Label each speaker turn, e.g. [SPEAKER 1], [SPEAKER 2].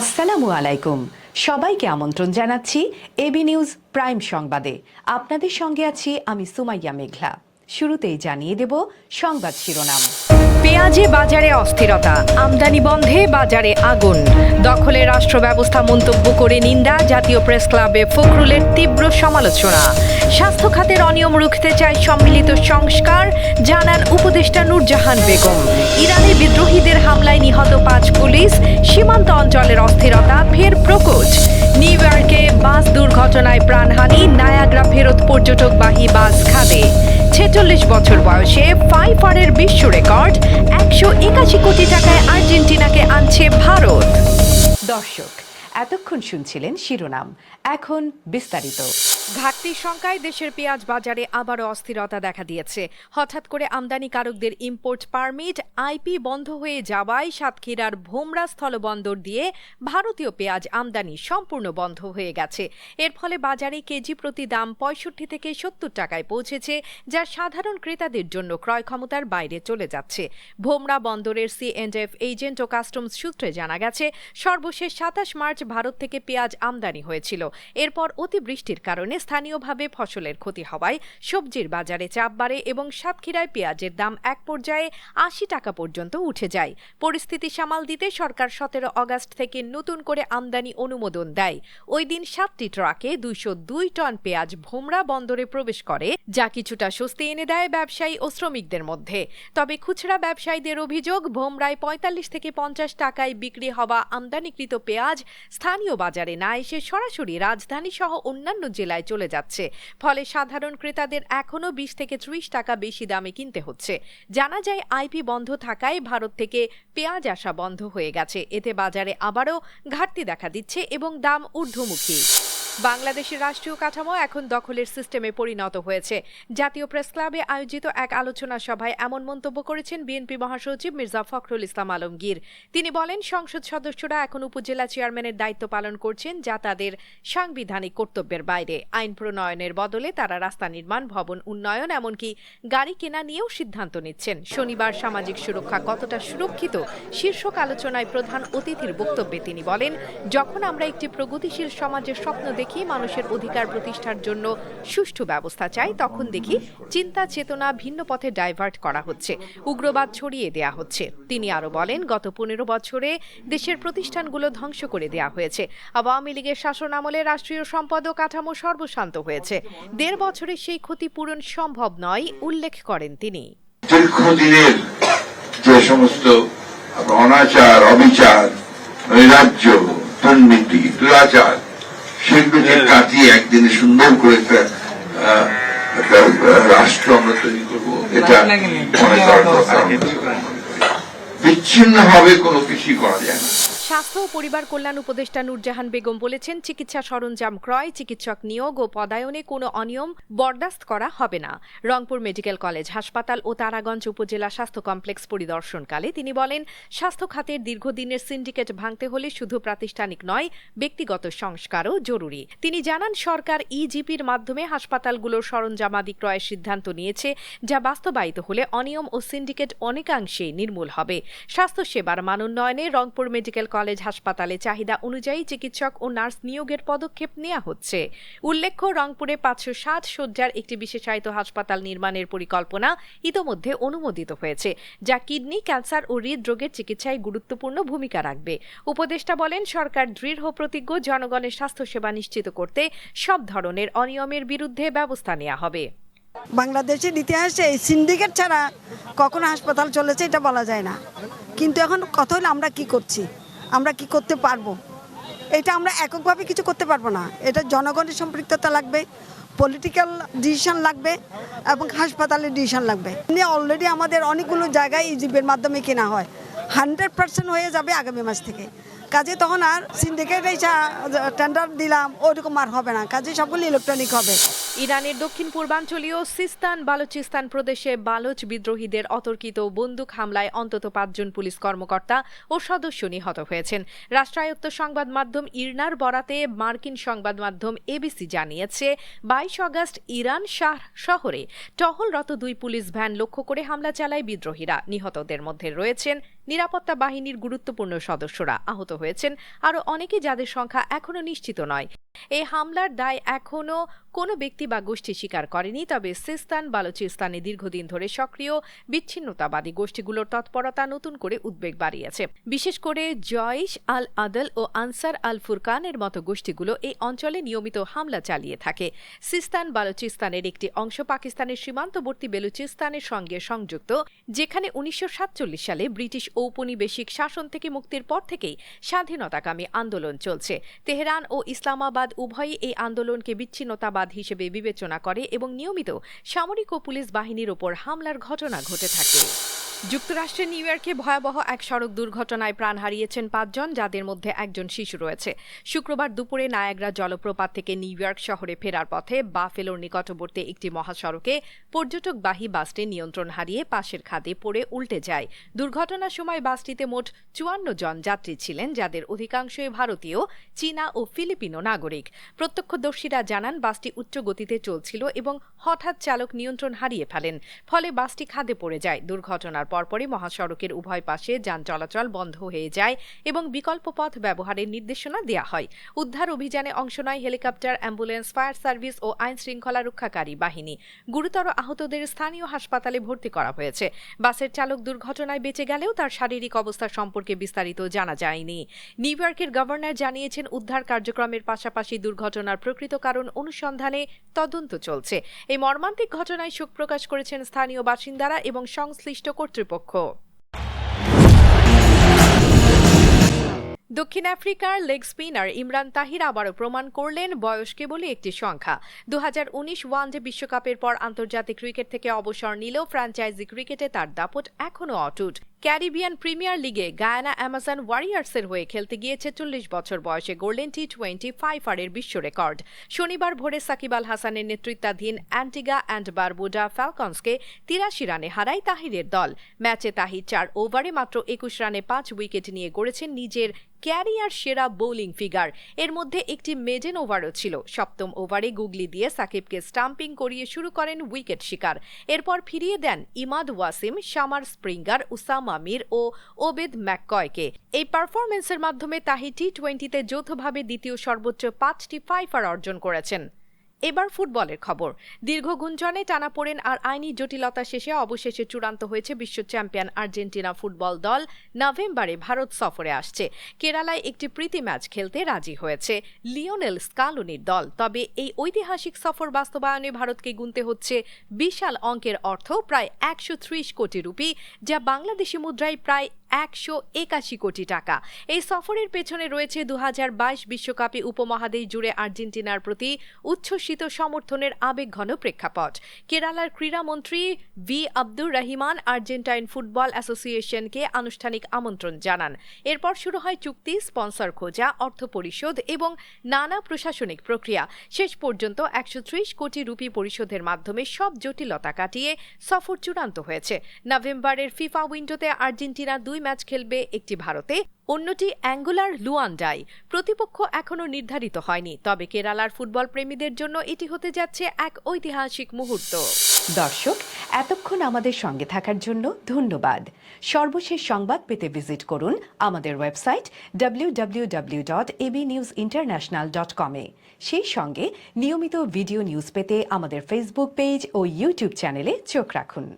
[SPEAKER 1] আসসালামু আলাইকুম। সবাইকে আমন্ত্রণ জানাচ্ছি এবি নিউজ প্রাইম সংবাদে। আপনাদের সঙ্গে আছি আমি সুমাইয়া মেঘলা। শুরুতেই জানিয়ে দেব সংবাদ শিরোনাম।
[SPEAKER 2] পেঁয়াজে বাজারে অস্থিরতা, আমদানি বন্ধে বাজারে আগুন। দখলে রাষ্ট্র ব্যবস্থা মন্তব্য করে নিন্দা, জাতীয় প্রেস ক্লাবে ফখরুলের তীব্র সমালোচনা। স্বাস্থ্য খাতের অনিয়ম রুখতে চায় সম্মিলিত সংস্কার, জানান উপদেষ্টা নূরজাহান বেগম। ইরানে বিদ্রোহীদের হামলায় নিহত পাঁচ পুলিশ, সীমান্ত অঞ্চলের অস্থিরতা ফের প্রকোচ। নিউ ইয়র্কে বাস দুর্ঘটনায় প্রাণহানি, নায়াগ্রা ফেরত পর্যটকবাহী বাস খাদে। ছেচল্লিশ বছর বয়সে ফাইফারের বিশ্ব রেকর্ড একশো একাশি কোটি টাকায় আর্জেন্টিনাকে আনছে ভারত।
[SPEAKER 1] দর্শক, এতক্ষণ শুনছিলেন শিরোনাম, এখন বিস্তারিত।
[SPEAKER 2] ঘাটতির সংখ্যায় দেশের পেঁয়াজ বাজারে আবারও অস্থিরতা দেখা দিয়েছে। হঠাৎ করে আমদানিকারকদের ইম্পোর্ট পারমিট আইপি বন্ধ হয়ে যাওয়ায় সাতক্ষীরার ভোমরা স্থলবন্দর দিয়ে ভারতীয় পেঁয়াজ আমদানি সম্পূর্ণ বন্ধ হয়ে গেছে। এর ফলে বাজারে কেজি প্রতি দাম পঁয়ষট্টি থেকে সত্তর টাকায় পৌঁছেছে, যা সাধারণ ক্রেতাদের জন্য ক্রয় ক্ষমতার বাইরে চলে যাচ্ছে। ভোমরা বন্দরের সি এন্ড এফ এজেন্ট ও কাস্টমস সূত্রে জানা গেছে, সর্বশেষ সাতাশ মার্চ ভারত থেকে পেঁয়াজ আমদানি হয়েছিল। এরপর অতিবৃষ্টির কারণে স্থানীয়ভাবে ফসলের ক্ষতি হওয়ায় সবজির বাজারে চাপ বাড়ে এবং সাতক্ষীরায় পেঁয়াজের দাম এক পর্যায়ে আশি টাকা পর্যন্ত উঠে যায়। পরিস্থিতি সামাল দিতে সরকার সতেরো অগাস্ট থেকে নতুন করে আমদানি অনুমোদন দেয়। ওই দিন সাতটি ট্রাকে দুইশো দুই টন পেঁয়াজ ভোমরা বন্দরে প্রবেশ করে, যা কিছুটা স্বস্তি এনে দেয় ব্যবসায়ী ও শ্রমিকদের মধ্যে। তবে খুচরা ব্যবসায়ীদের অভিযোগ, ভোমরায় পঁয়তাল্লিশ থেকে পঞ্চাশ টাকায় বিক্রি হওয়া আমদানিকৃত পেঁয়াজ স্থানীয় বাজারে না এসে সরাসরি রাজধানী সহ অন্যান্য জেলায় চলে যাচ্ছে। ফলে সাধারণ ক্রেতাদের এখনও বিশ থেকে ত্রিশ টাকা বেশি দামে কিনতে হচ্ছে। জানা যায় আইপি বন্ধ থাকায় ভারত থেকে পেঁয়াজ আসা বন্ধ হয়ে গেছে। এতে বাজারে আবারও ঘাটতি দেখা দিচ্ছে এবং দাম ঊর্ধ্বমুখী। বাংলাদেশের রাষ্ট্রীয় কাঠামো এখন দখলের সিস্টেমে পরিণত হয়েছে। জাতীয় প্রেস ক্লাবে আয়োজিত এক আলোচনা সভায় এমন মন্তব্য করেছেন বিএনপি মহাসচিব মির্জা ফখরুল ইসলাম আলমগীর। তিনি বলেন, সংসদ সদস্যরা এখন উপজেলা চেয়ারম্যানের দায়িত্ব পালন করছেন যা তাদের সাংবিধানিক কর্তব্যের বাইরে। আইন প্রণয়নের বদলে তারা রাস্তা নির্মাণ, ভবন উন্নয়ন, এমনকি গাড়ি কেনা নিয়েও সিদ্ধান্ত নিচ্ছেন। শনিবার সামাজিক সুরক্ষা কতটা সুরক্ষিত শীর্ষক আলোচনায় প্রধান অতিথির বক্তব্যে তিনি বলেন, যখন আমরা একটি প্রগতিশীল সমাজের স্বপ্ন দেখি মানুষের অধিকার প্রতিষ্ঠার জন্য সুষ্ঠু ব্যবস্থা চাই, তখন দেখি চিন্তা চেতনা ভিন্ন পথে ডাইভার্ট করা হচ্ছে, উগ্রবাদ ছড়িয়ে দেয়া হচ্ছে। তিনি আরও বলেন, গত পনেরো বছরে দেশের প্রতিষ্ঠানগুলো ধ্বংস করে দেয়া হয়েছে। আওয়ামী লীগের শাসন আমলে রাষ্ট্রীয় সম্পদ ও কাঠামো সর্বশান্ত হয়েছে। দেড় বছরে সেই ক্ষতিপূরণ সম্ভব নয়, উল্লেখ করেন তিনি।
[SPEAKER 3] দীর্ঘদিনের যে সমস্ত অনাচার, অবিচার, নৈরাজ্য, দুর্নীতি, দুরাচার সেগুলোকে কাটিয়ে একদিনে সুন্দর করে একটা একটা রাষ্ট্র আমরা তৈরি করব। এটা বিচ্ছিন্ন ভাবে দরকার হয়। কোনো কিছুই করা যায় না।
[SPEAKER 2] স্বাস্থ্য ও পরিবার কল্যাণ উপদেষ্টা নূরজাহান বেগম বলেছেন, চিকিৎসা সরঞ্জাম ক্রয়, চিকিৎসক নিয়োগ ও পদায়নে কোনো অনিয়ম বরদাস্ত করা হবে না। রংপুর মেডিকেল কলেজ হাসপাতাল ও তারাগঞ্জ উপজেলা স্বাস্থ্য কমপ্লেক্স পরিদর্শনকালে তিনি বলেন, স্বাস্থ্য খাতের দীর্ঘদিনের সিন্ডিকেট ভাঙতে হলে শুধু প্রাতিষ্ঠানিক নয়, ব্যক্তিগত সংস্কারও জরুরি। তিনি জানান, সরকার ইজিপির মাধ্যমে হাসপাতালগুলোর সরঞ্জামাদি ক্রয়ের সিদ্ধান্ত নিয়েছে, যা বাস্তবায়িত হলে অনিয়ম ও সিন্ডিকেট অনেকাংশেই নির্মূল হবে। স্বাস্থ্যসেবার মানোন্নয়নে রংপুর মেডিকেল কলেজ হাসপাতালে চাহিদা অনুযায়ী চিকিৎসক ও নার্স নিয়োগের পদক্ষেপ নেওয়া হচ্ছে। উল্লেখ্য, রংপুরে পাঁচশো ষাট শয্যার একটি বিশেষায়িত হাসপাতাল নির্মাণের পরিকল্পনা ইতোমধ্যে অনুমোদিত হয়েছে, যা কিডনি, ক্যান্সার ও হৃদরোগের চিকিৎসায় গুরুত্বপূর্ণ ভূমিকা রাখবে। উপদেষ্টা বলেন, সরকার দৃঢ় প্রতিজ্ঞ জনগণের স্বাস্থ্যসেবা নিশ্চিত করতে সব ধরনের অনিয়মের বিরুদ্ধে ব্যবস্থা নেওয়া হবে।
[SPEAKER 4] বাংলাদেশের ইতিহাসে এই সিন্ডিকেট ছাড়া কখনো হাসপাতাল চলেছে এটা বলা যায় না। কিন্তু এখন কথা হলো আমরা কি করছি? আমরা কি করতে পারব? এটা আমরা এককভাবে কিছু করতে পারব না। এটা জনগণের সম্পৃক্ততা লাগবে পলিটিক্যাল ডিসিশন লাগবে এবং হাসপাতালের ডিসিশন লাগবে। এমনি অলরেডি আমাদের অনেকগুলো জায়গায় ইজিপের মাধ্যমে কেনা হয়। হান্ড্রেড পার্সেন্ট হয়ে যাবে আগামী মাস থেকে। কাজে তখন আর সিন্ডিকেট এইসা টেন্ডার দিলাম ওইরকম আর হবে না। কাজে সবগুলো ইলেকট্রনিক হবে।
[SPEAKER 2] ইরানের দক্ষিণ পূর্বাঞ্চলীয় সিস্তান বালুচিস্তান প্রদেশে বালুচ বিদ্রোহীদের অতর্কিত বন্দুক হামলায় অন্তত পাঁচজন পুলিশ কর্মকর্তা ও সদস্য নিহত হয়েছেন। রাষ্ট্রায়ত্ত সংবাদ মাধ্যম ইরনার বরাতে মার্কিন সংবাদ মাধ্যম এবিসি জানিয়েছে, বাইশ অগস্ট ইরান শাহ শহরে টহলরত দুই পুলিশ ভ্যান লক্ষ্য করে হামলা চালায় বিদ্রোহীরা। নিহতদের মধ্যে রয়েছেন নিরাপত্তা বাহিনীর গুরুত্বপূর্ণ সদস্যরা। আহত হয়েছেন আরও অনেকে যাদের সংখ্যা এখনও নিশ্চিত নয়। এই হামলার দায় এখনও কোনো ব্যক্তি বা গোষ্ঠী স্বীকার করেনি, তবে সিস্তান, বালুচিস্তানে দীর্ঘদিন ধরে সক্রিয়, বিচ্ছিন্নতাবাদী গোষ্ঠীগুলোর তৎপরতা নতুন করে উদ্বেগ বাড়িয়েছে। বিশেষ করে জয়েশ আল আদল ও আনসার আল ফুরকানের মতো গোষ্ঠীগুলো এই অঞ্চলে নিয়মিত হামলা চালিয়ে থাকে। সিস্তান, বালুচিস্তানের একটি অংশ পাকিস্তানের সীমান্তবর্তী বেলুচিস্তানের সঙ্গে সংযুক্ত, যেখানে উনিশশো সাতচল্লিশ সালে ব্রিটিশ ঔপনিবেশিক শাসন থেকে মুক্তির পর থেকেই স্বাধীনতাকামী আন্দোলন চলছে। তেহরান ও ইসলামাবাদ উভয়ই এই আন্দোলনকে বিচ্ছিন্নতাবাদ হিসেবে বিবেচনা করে এবং নিয়মিত সামরিক ও পুলিশ বাহিনীর ওপর হামলার ঘটনা ঘটে থাকে। যুক্তরাষ্ট্রের নিউ ইয়র্কে ভয়াবহ এক সড়ক দুর্ঘটনায় প্রাণ হারিয়েছেন পাঁচজন, যাদের মধ্যে একজন শিশু রয়েছে। শুক্রবার দুপুরে নায়াগ্রা জলপ্রপাত থেকে নিউ ইয়র্ক শহরে ফেরার পথে বাফেলোর নিকটবর্তী একটি মহাসড়কে পর্যটকবাহী বাসটি নিয়ন্ত্রণ হারিয়ে পাশের খাদে পড়ে উল্টে যায়। দুর্ঘটনার সময় বাসটিতে মোট চুয়ান্ন জন যাত্রী ছিলেন, যাদের অধিকাংশই ভারতীয়, চীনা ও ফিলিপিনো নাগরিক। প্রত্যক্ষদর্শীরা জানান, বাসটি উচ্চ গতিতে চলছিল এবং হঠাৎ চালক নিয়ন্ত্রণ হারিয়ে ফেলেন, ফলে বাসটি খাদে পড়ে যায়। দুর্ঘটনার পরপরই মহাসড়কের উভয় পাশে যান চলাচল বন্ধ হয়ে যায় এবং বিকল্প পথ ব্যবহারের নির্দেশনা দেওয়া হয়। উদ্ধার অভিযানে অংশ নেয় হেলিকপ্টার, অ্যাম্বুলেন্স, ফায়ার সার্ভিস ও আইন শৃঙ্খলা রক্ষাকারী বাহিনী। গুরুতর আহতদের স্থানীয় হাসপাতালে ভর্তি করা হয়েছে। বাসের চালক দুর্ঘটনায় বেঁচে গেলেও তার শারীরিক অবস্থা সম্পর্কে বিস্তারিত জানা যায়নি। নিউ ইয়র্কের গভর্নর জানিয়েছেন, উদ্ধার কার্যক্রমের পাশাপাশি দুর্ঘটনার প্রকৃত কারণ অনুসন্ধানে তদন্ত চলছে। এই মর্মান্তিক ঘটনায় শোক প্রকাশ করেছেন স্থানীয় বাসিন্দারা এবং সংশ্লিষ্ট কর্তৃপক্ষ। দক্ষিণ আফ্রিকার লেগ স্পিনার ইমরান তাহির আবারও প্রমাণ করলেন বয়স কেবলই একটি সংখ্যা। দু ওয়ানডে বিশ্বকাপের পর আন্তর্জাতিক ক্রিকেট থেকে অবসর নিলেও ফ্র্যাঞ্চাইজি ক্রিকেটে তার দাপট এখনও অটুট। ক্যারিবিয়ান প্রিমিয়ার লিগে গায়ানা অ্যামাজন ওয়ারিয়ার্সের হয়ে খেলতে গিয়ে ছেচল্লিশ বছর বয়সে গোল্ডেন টি টোয়েন্টি ফাইভ আরের বিশ্ব রেকর্ড। শনিবার ভোরে সাকিব আল হাসানের নেতৃত্বাধীন অ্যান্টিগা অ্যান্ড বারবুডা ফ্যালকনসকে তিরাশি রানে হারায় তাহিরের দল। ম্যাচে তাহির চার ওভারে মাত্র একুশ রানে পাঁচ উইকেট নিয়ে গড়েছেন নিজের ক্যারিয়ার সেরা বোলিং ফিগার। এর মধ্যে একটি মেডেন ওভারও ছিল। সপ্তম ওভারে গুগলি দিয়ে সাকিবকে স্টাম্পিং করিয়ে শুরু করেন উইকেট শিকার। এরপর ফিরিয়ে দেন ইমাদ ওয়াসিম, শামার স্প্রিঙ্গার, উসামা মির ও ওবেদ ম্যাককয়কে। এই পারফরমেন্সের মাধ্যমে তাহি টি টোয়েন্টিতে যৌথভাবে দ্বিতীয় সর্বোচ্চ পাঁচটি ফাইফার অর্জন করেছেন। এবার ফুটবলের খবর। দীর্ঘ গুঞ্জনে টানা পড়েন আর আইনি জটিলতা শেষে অবশেষে চূড়ান্ত হয়েছে বিশ্ব চ্যাম্পিয়ন আর্জেন্টিনা ফুটবল দল। নভেম্বরে ভারত সফরে আসছে। কেরালায় একটি প্রীতি ম্যাচ খেলতে রাজি হয়েছে লিওনেল স্কালুনির দল। তবে এই ঐতিহাসিক সফর বাস্তবায়নে ভারতকে গুনতে হচ্ছে বিশাল অঙ্কের অর্থ, প্রায় একশো ত্রিশ কোটি রুপি, যা বাংলাদেশি মুদ্রায় প্রায় একশো একাশি কোটি টাকা। এই সফরের পেছনে রয়েছে দু বিশ্বকাপে উপমহাদেশ জুড়ে আর্জেন্টিনার প্রতি উচ্ছ্বসিত সমর্থনের আবেগঘন প্রেক্ষাপট। কেরালার ক্রীড়ামন্ত্রী V Abdur Rahiman Argentine football অ্যাসোসিয়েশনকে আনুষ্ঠানিক আমন্ত্রণ জানান। এরপর শুরু হয় চুক্তি, স্পন্সর খোঁজা, অর্থ পরিশোধ এবং নানা প্রশাসনিক প্রক্রিয়া। শেষ পর্যন্ত একশো ত্রিশ কোটি রুপি পরিশোধের মাধ্যমে সব জটিলতা কাটিয়ে সফর চূড়ান্ত হয়েছে। নভেম্বরের ফিফা উইন্ডোতে আর্জেন্টিনা দুই ম্যাচ খেলবে একটি ভারতে, অন্যটি অ্যাঙ্গুলার লুয়ান্ডাই প্রতিপক্ষ এখনও নির্ধারিত হয়নি, তবে কেরালার ফুটবল প্রেমীদের জন্য এটি হতে যাচ্ছে এক ঐতিহাসিক মুহূর্ত।
[SPEAKER 1] দর্শক, এতক্ষণ আমাদের সঙ্গে থাকার জন্য ধন্যবাদ। সর্বশেষ সংবাদ পেতে ভিজিট করুন আমাদের ওয়েবসাইট www.abnewsinternational.com ডট এবি সেই সঙ্গে নিয়মিত ভিডিও নিউজ পেতে আমাদের ফেসবুক পেজ ও ইউটিউব চ্যানেলে চোখ রাখুন।